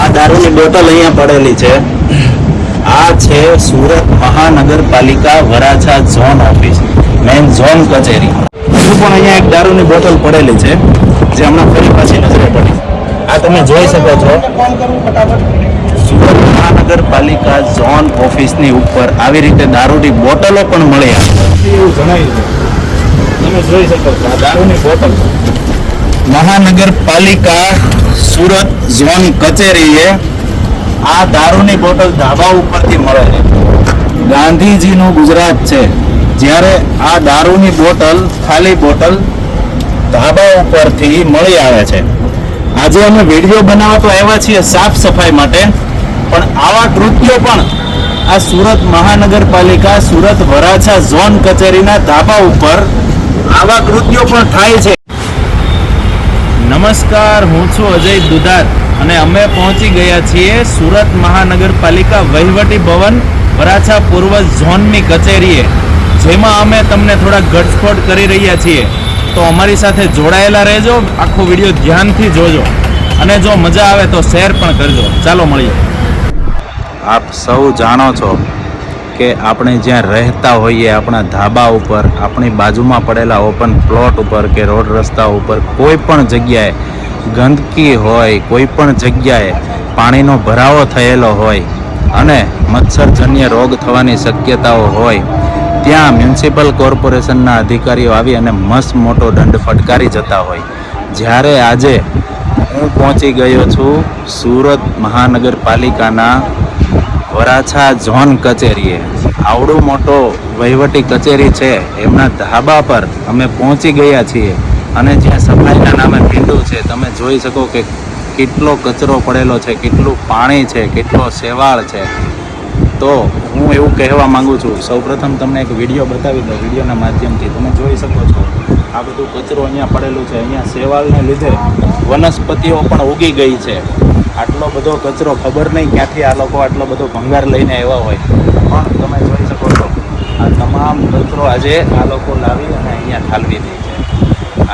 આ દારૂની બોટલ અહીંયા પડેલી છે. આ છે સુરત મહાનગરપાલિકા Varachha zone office main zone કચેરી. હજુ પણ અહીંયા એક દારૂની બોટલ પડેલી છે, જે હમણાં ફરી પાછી નજરે પડી. આ તમે જોઈ શકો છો. સુરત મહાનગરપાલિકા ઝોન ઓફિસની ઉપર આવી રીતે દારૂની બોટલો પણ મળી આવે. એવું જણાવી તમે જોઈ શકો છો, આ દારૂની બોટલ. મહાનગરપાલિકા સુરત ઝોન કચેરીએ આ દારૂની બોટલ ધાબા ઉપરથી મળે છે. ગાંધીજીનું ગુજરાત છે. જ્યારે આ દારૂની બોટલ, ખાલી બોટલ, ધાબા ઉપરથી મળી આવે છે. આજે અમે વીડિયો બનાવવા તો આવ્યા છીએ સાફ સફાઈ માટે, પણ આવા કૃત્યો પણ આ સુરત મહાનગરપાલિકા, સુરત વરાછા ઝોન કચેરીના ધાબા ઉપર આવા કૃત્યો પણ થાય છે. નમસ્કાર, હું છું અજય દુધાત અને અમે પહોંચી ગયા છીએ સુરત મહાનગરપાલિકા વહીવટી ભવન વરાછા પૂર્વ ઝોનની કચેરીએ, જેમાં અમે તમને થોડા ઘટસ્ફોટ કરી રહ્યા છીએ. તો અમારી સાથે જોડાયેલા રહેજો, આખો વીડિયો ધ્યાનથી જોજો અને જો મજા આવે તો શેર પણ કરજો. ચાલો મળીએ. આપ સૌ જાણો છો કે આપણે જ્યાં રહેતા હોઈએ આપણા ધાબા ઉપર, આપણી બાજુમાં પડેલા ઓપન પ્લોટ ઉપર કે રોડ રસ્તા ઉપર કોઈ પણ જગ્યાએ ગંદકી હોય, કોઈ પણ જગ્યાએ પાણીનો ભરાવો થયેલો હોય અને મચ્છરજન્ય રોગ થવાની શક્યતાઓ હોય, ત્યાં મ્યુનિસિપલ કોર્પોરેશનના અધિકારીઓ આવી અને મસ્ત મોટો દંડ ફટકારી જતા હોય. જ્યારે આજે હું પહોંચી ગયો છું સુરત મહાનગરપાલિકાના વરાછા ઝોન કચેરીએ. આવડો મોટો વહીવટી કચેરી છે. એમના ધાબા પર અમે પહોંચી ગયા છીએ અને જ્યાં સફાઈના નામે ભીંડું છે. તમે જોઈ શકો કે કેટલો કચરો પડેલો છે, કેટલું પાણી છે, કેટલો શેવાળ છે. તો હું એવું કહેવા માગું છું, સૌપ્રથમ તમને એક વીડિયો બતાવી દઉં. વિડીયોના માધ્યમથી તમે જોઈ શકો છો આ બધું કચરો અહીંયા પડેલું છે. અહીંયા સેવાલને લીધે વનસ્પતિઓ પણ ઉગી ગઈ છે. આટલો બધો કચરો ખબર નહીં ક્યાંથી આ લોકો આટલો બધો ભંગાર લઈને આવ્યા હોય. પણ તમે જોઈ શકો છો, આ તમામ કચરો આજે આ લોકો લાવી અને અહીંયા ઠાલવી દે છે.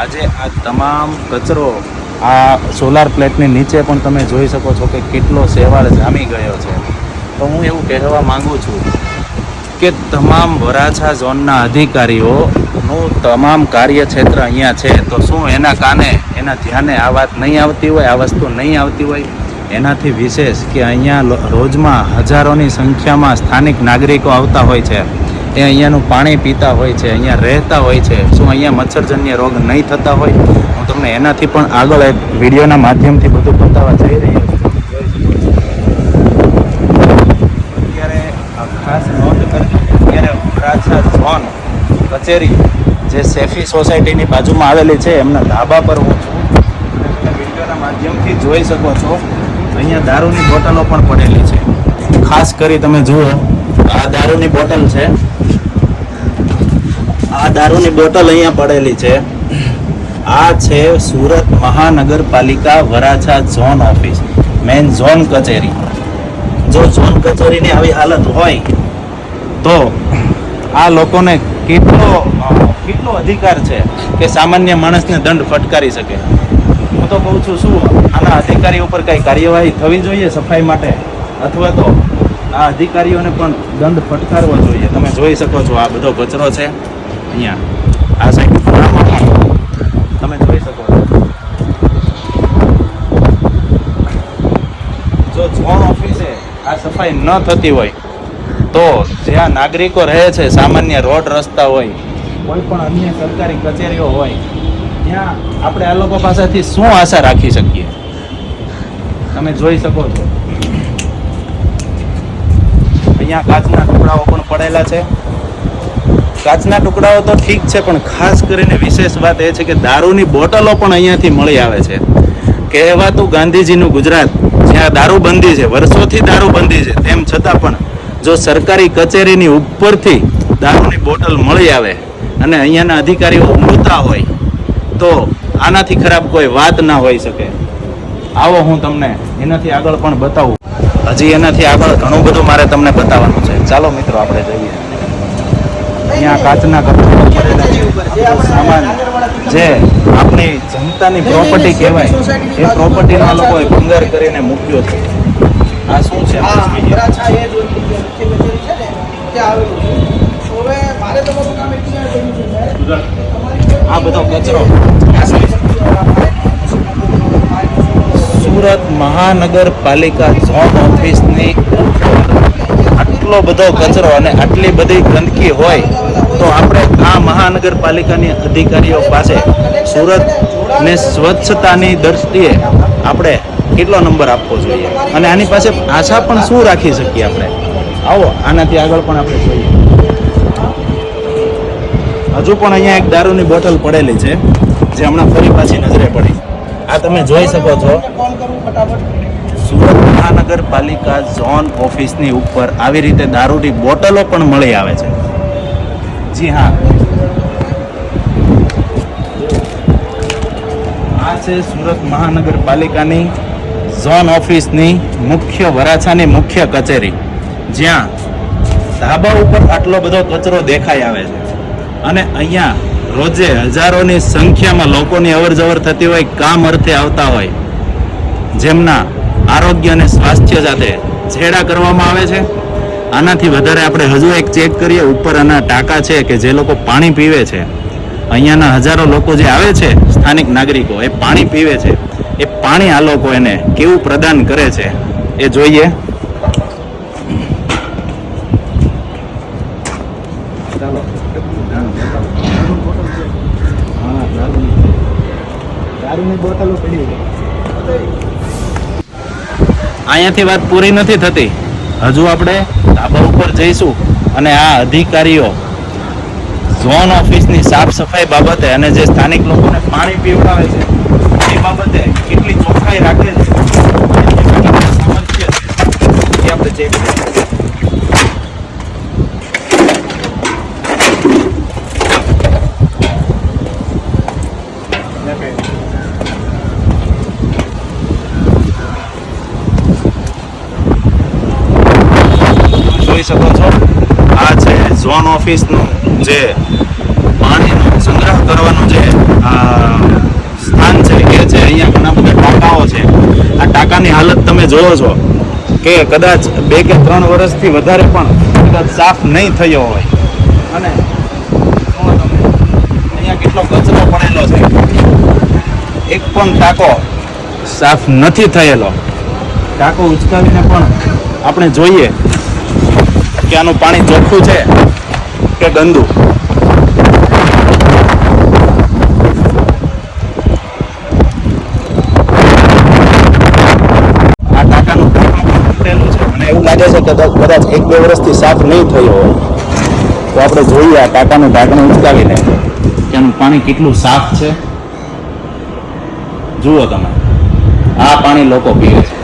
આજે આ તમામ કચરો આ સોલાર પ્લેટની નીચે પણ તમે જોઈ શકો છો કે કેટલો સેવાળ જામી ગયો છે. તો હું એવું કહેવા માગું છું કે તમામ વરાછા ઝોનના અધિકારીઓનું તમામ કાર્યક્ષેત્ર અહીંયા છે, તો શું એના કાને એના ધ્યાને આ વાત નહીં આવતી હોય, આ વસ્તુ નહીં આવતી હોય? એનાથી વિશેષ કે અહીંયા રોજમાં હજારોની સંખ્યામાં સ્થાનિક નાગરિકો આવતા હોય છે. એ અહીંયાનું પાણી પીતા હોય છે, અહીંયા રહેતા હોય છે. શું અહીંયા મચ્છરજન્ય રોગ નહીં થતા હોય? હું તમને એનાથી પણ આગળ એક વિડીયોના માધ્યમથી બધું બતાવવા જઈ રહ્યો છું. અત્યારે ખાસ નોંધ કરજો અત્યારે વરાછા ઝોન કચેરી જે સેફી સોસાયટીની બાજુમાં આવેલી છે, એમના ધાબા પર હું છું. તમે વિડીયોના માધ્યમથી જોઈ શકો છો. અહીંયા દારૂની બોટલો પણ પડેલી છે. ખાસ કરી તમે જુઓ, આ દારૂની બોટલ છે. આ દારૂની બોટલ અહીંયા પડેલી છે. આ છે સુરત મહાનગરપાલિકા Varachha zone office main zone કચેરી. જો ઝોન કચેરીની આવી હાલત હોય, તો આ લોકોને કેટલો કેટલો અધિકાર છે કે સામાન્ય માણસને દંડ ફટકારી શકે? હું તો કહું છું, શું આના અધિકારી ઉપર કઈ કાર્યવાહી થવી જોઈએ સફાઈ માટે? અથવા તો આ અધિકારીઓને પણ દંડ ફટકારવો જોઈએ? તમે જોઈ શકો છો, આ બધો કચરો છે અહીંયા. આ સાઈડ તમે જોઈ શકો છો. જો ઝોન ઓફિસે આ સફાઈ ન થતી હોય તો જ્યાં નાગરિકો રહે છે, સામાન્ય રોડ રસ્તા હોય, કોઈ પણ અન્ય સરકારી કચેરીઓ હોય, ત્યાં આપણે આ લોકો પાસેથી શું આશા રાખી શકીએ? તમે જોઈ શકો છો. અહીંયા કાચના ટુકડાઓ પણ પડેલા છે. કાચના ટુકડાઓ તો ઠીક છે, પણ ખાસ કરીને વિશેષ વાત એ છે કે દારૂની બોટલો પણ અહીંયાથી મળી આવે છે. કહેવાતું ગાંધીજીનું ગુજરાત, જ્યાં દારૂબંધી છે, વર્ષોથી દારૂબંધી છે, તેમ છતાં પણ જો સરકારી કચેરીની ઉપરથી દારૂની બોટલ મળી આવે અને અહીંયાના અધિકારીઓ ઊંઘતા હોય, તો આનાથી ખરાબ કોઈ વાત ના હોઈ શકે. આવો હું તમને એનાથી આગળ પણ બતાવું. હજી એનાથી આગળ ઘણું બધું મારે તમને બતાવવાનું છે. ચાલો મિત્રો, આપણે જઈએ. અહીંયા કાચના છે. સામાન જે આપણી જનતાની પ્રોપર્ટી કહેવાય, એ પ્રોપર્ટીના લોકોએ ભંગાર કરીને મૂક્યો છે. આ શું આપણે ત્યાં આવેલું હવે મારે તમારું કામ એક છે છે સાહેબ. તમારી કોઈ આ બધો કચરો. સુરત મહાનગરપાલિકા ઝોન ઓફિસની આટલો બધો કચરો અને આટલી બધી ગંદકી હોય તો આપણે આ મહાનગરપાલિકાની અધિકારીઓ પાસે સુરતને સ્વચ્છતાની દ્રષ્ટિએ આપણે કેટલો નંબર આપવો જોઈએ? અને આની પાસે આશા પણ શું રાખી શકીએ આપણે? આવો, આનાથી આગળ પણ આપણે જોઈએ. હજુ પણ અહીંયા એક દારૂની બોટલ પડેલી છે, જે હમણાં ફરી પાછી નજરે પડી. આ તમે જોઈ શકો છો. સુરત મહાનગરપાલિકા ઝોન ઓફિસની ઉપર આવી રીતે દારૂની બોટલો પણ મળી આવે છે. જી હા. આ છે સુરત મહાનગરપાલિકાની ઝોન ઓફિસની મુખ્ય વરાછાની મુખ્ય કચેરી. જ્યાં ધાબા ઉપર આટલો બધો કચરો દેખાઈ આવે છે. અને અહીંયા રોજે હજારોની સંખ્યામાં લોકોની અવર જવર થતી હોય, કામ અર્થે આવતા હોય. જેમના આરોગ્ય અને સ્વાસ્થ્ય સાથે છેડા કરવામાં આવે છે. આનાથી વધારે આપણે હજુ એક ચેક કરીએ ઉપર આના ટાંકા છે કે જે લોકો પાણી પીવે છે. અહીંયાના હજારો લોકો જે આવે છે, સ્થાનિક નાગરિકો, એ પાણી પીવે છે. એ પાણી આ લોકો એને કેવું પ્રદાન કરે છે, એ જોઈએ. અહીંયાથી વાત પૂરી નથી થતી. હજુ આપણે ધાબા ઉપર જઈશું અને આ અધિકારીઓ ઝોન ઓફિસની સાફ સફાઈ બાબતે અને જે સ્થાનિક લોકોને પાણી પીવડાવે છે, એ બાબતે કેટલી ચોખ્ખાઈ રાખે છે આપણે ચેક જોઈ શકો છો. આ છે ઝોન ઓફિસનું જે પાણીનો સંગ્રહ કરવાનું જે સ્થાન છે, એ છે. અહીંયા ઘણા બધા ટાંકાઓ છે. આ ટાંકાની હાલત તમે જોવો છો કે કદાચ બે કે ત્રણ વર્ષથી વધારે પણ કદાચ સાફ નહીં થયો હોય. અને અહીંયા કેટલો કચરો પડેલો છે. એક પણ ટાંકો સાફ નથી થયેલો. ટાંકો ઉચકાવીને પણ આપણે જોઈએ આનું પાણી ચોખ્ખું છે કે ગંદુ? લાગે છે કે કદાચ એક બે વર્ષથી સાફ નહીં થયો હોય, તો આપણે જોઈએ આ ટાંકાનું ઢાંકણું ઉચકાવીને ત્યાંનું પાણી કેટલું સાફ છે. જુઓ તમે, આ પાણી લોકો પીવે છે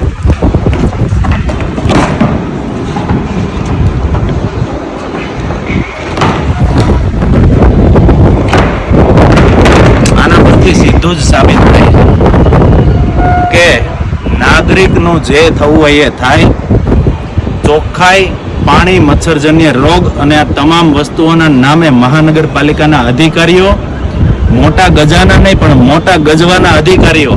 આના પરથી સીધું સાબિત થાય. કે નાગરિકનું જે થવું હોય એ થાય. ચોખ્ખાઈ, પાણી, મચ્છરજન્ય રોગ અને આ તમામ વસ્તુઓના નામે મહાનગરપાલિકાના અધિકારીઓ, મોટા ગજાના નહીં, પણ મોટા ગજવાના અધિકારીઓ,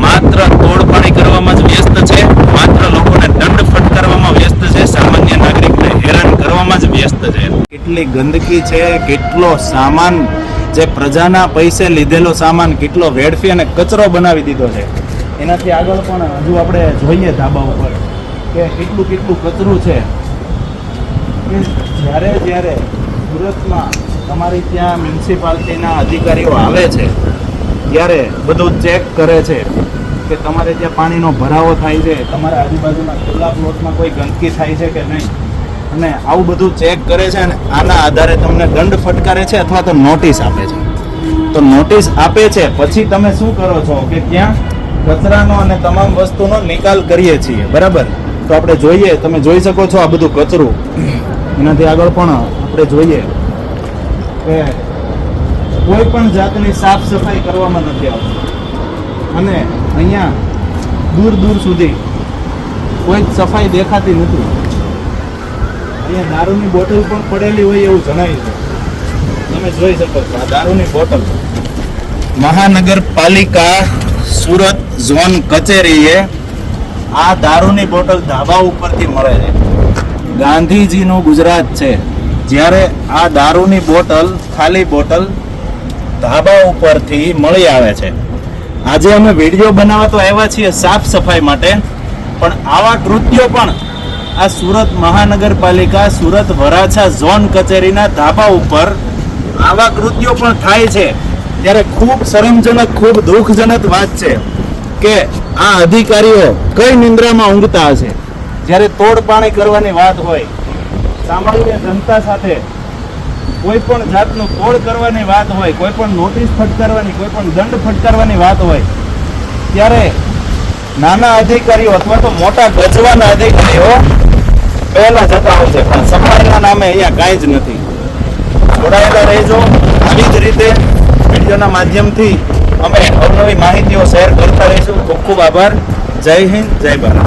માત્ર તોડપાણી કરવામાં જ વ્યસ્ત છે. માત્ર લોકોને દંડ ફટકારવામાં વ્યસ્ત છે. સામાન્ય નાગરિકને હેરાન કરવામાં જ વ્યસ્ત છે. કેટલી ગંદકી છે, કેટલો સામાન જે પ્રજાના પૈસે લીધેલો સામાન કેટલો વેડફી અને કચરો બનાવી દીધો છે. એનાથી આગળ પણ હજુ આપણે જોઈએ ધાબા ઉપર કે કેટલું કેટલું કચરું છે. જ્યારે જ્યારે સુરતમાં તમારી ત્યાં મ્યુનિસિપાલિટીના અધિકારીઓ આવે છે, ત્યારે બધું ચેક કરે છે કે તમારે ત્યાં પાણીનો ભરાવો થાય છે, તમારા આજુબાજુના ખુલ્લા પ્લોટમાં કોઈ ગંદકી થાય છે કે નહીં. અને આવું બધું ચેક કરે છે અને આના આધારે તમને દંડ ફટકારે છે અથવા તો નોટિસ આપે છે. તો નોટિસ આપે છે. પછી તમે શું કરો છો કે ક્યાં કચરાનો અને તમામ વસ્તુનો નિકાલ કરીએ છીએ. બરાબર? તો આપણે જોઈએ. તમે જોઈ શકો છો આ બધું કચરું. એનાથી આગળ પણ આપણે જોઈએ કે કોઈ પણ જાતની સાફ સફાઈ કરવામાં નથી આવતી. અને અહીંયા દૂર દૂર સુધી કોઈ સફાઈ દેખાતી નથી. અહીંયા દારૂની બોટલ પણ પડેલી હોય એવું જણાય છે. તમે જોઈ શકો છો, આ દારૂની બોટલ. મહાનગરપાલિકા સુરત ઝોન કચેરીએ આ દારૂની બોટલ ધાબા ઉપરથી મળે છે. ગાંધીજીનું ગુજરાત છે. જ્યારે આ દારૂની બોટલ, ખાલી બોટલ, ધાબા ઉપરથી મળી આવે છે. આજે અમે વીડિયો બનાવવા તો આવ્યા છીએ સાફ સફાઈ માટે, પણ આવા કૃત્યો પણ આ સુરત મહાનગરપાલિકા, સુરત વરાછા ઝોન કચેરીના ધાબા ઉપર આવા કૃત્યો પણ થાય છે. ત્યારે ખૂબ શરમજનક, ખૂબ દુઃખજનક વાત છે કે આ અધિકારીઓ કઈ નિંદ્રામાં ઊંઘતા હશે. જ્યારે તોડપાણી કરવાની વાત હોય, સામાન્ય જનતા સાથે કોઈ પણ જાતનું તોડ કરવાની વાત હોય, કોઈ પણ નોટિસ ફટકારવાની, કોઈ પણ દંડ ફટકારવાની વાત હોય, ત્યારે નાના અધિકારીઓ અથવા તો મોટા ગજવાના અધિકારીઓ પહેલા જતા હોય છે, પણ સફાઈના નામે અહીંયા કાંઈ જ નથી. જોડાયેલા રહેજો. આવી જ રીતે વિડીયોના માધ્યમથી અમે અવનવી માહિતીઓ શેર કરતા રહીશું. ખૂબ ખૂબ આભાર. જય હિન્દ, જય ભારત.